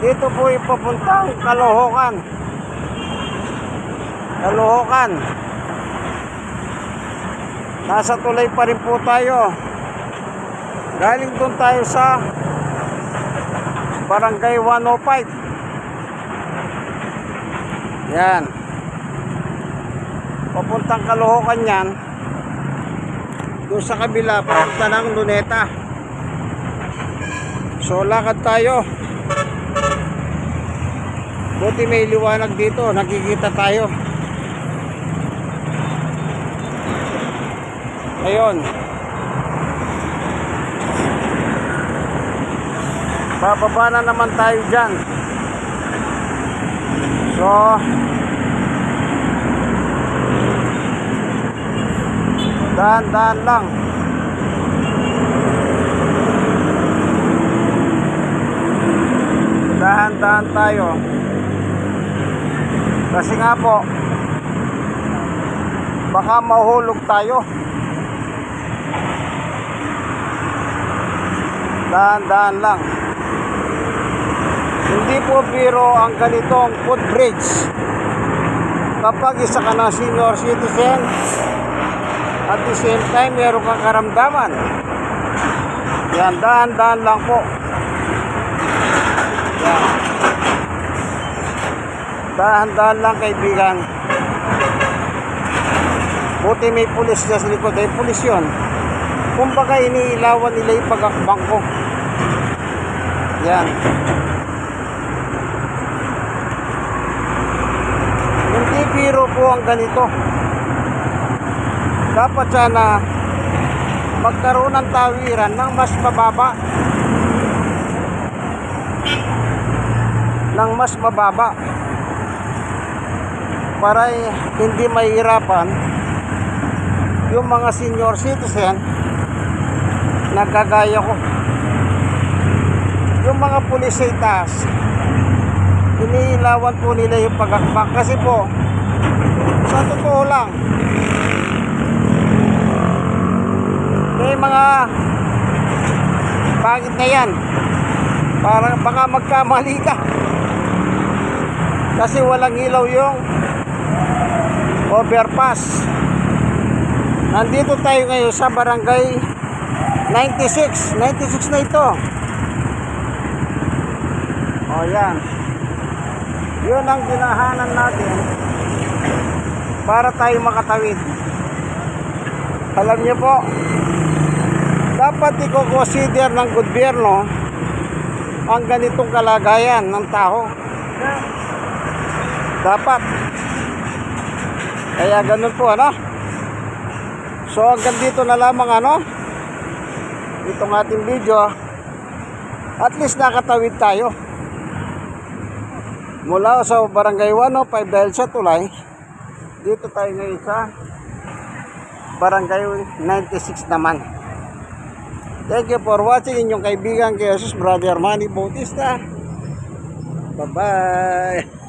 Dito po ipapuntang Kalohokan. Kalohokan. Nasa tulay pa rin po tayo. Galing doon tayo sa Barangay 105. Yan. Papuntang Kalohokan yan. Doon sa kabila, papunta ng Luneta. So, lakad tayo. Buti may liwanag dito, nakikita tayo. Ayun. Bababa na naman tayo dyan. So, dahan-dahan lang. Dahan-dahan tayo. Kasi nga po, baka mahulog tayo. Dahan-dahan lang. Hindi po biro ang ganitong footbridge. Kapag isa ka ng senior citizen, at the same time, meron kang karamdaman. Yan, dahan-dahan lang po. Yan. Dahan-dahan lang kaibigan. Buti may pulis dyan sa likod. Ay pulis yun. Kumbaga iniilawan nila yung pagkakbang ko. Yan. Hindi biro po ang ganito. Dapat sana magkaroon ng tawiran ng mas mababa. Ng mas mababa. Para hindi mahirapan yung mga senior citizen na kagaya ko. Yung mga pulis sa itaas, iniilawan po nila yung pagakbak kasi po sa totoo lang may mga bakit na yan. Parang baka magkamali ka. Kasi walang ilaw yung overpass. Nandito tayo ngayon sa barangay 96 96 na ito. O yan. Yun ang ginahanan natin para tayo makatawid. Alam niyo po dapat i-consider ng gobyerno ang ganitong kalagayan ng tao. Dapat kaya ganun po ano? So hanggang dito na lamang ano? Itong ating video. At least nakatawid tayo. Mula sa barangay 105 dahil sa tulay dito tayo ngayon sa barangay 96 naman. Thank you for watching inyong kaibigan kay Jesus Brother Manny Bautista. Bye bye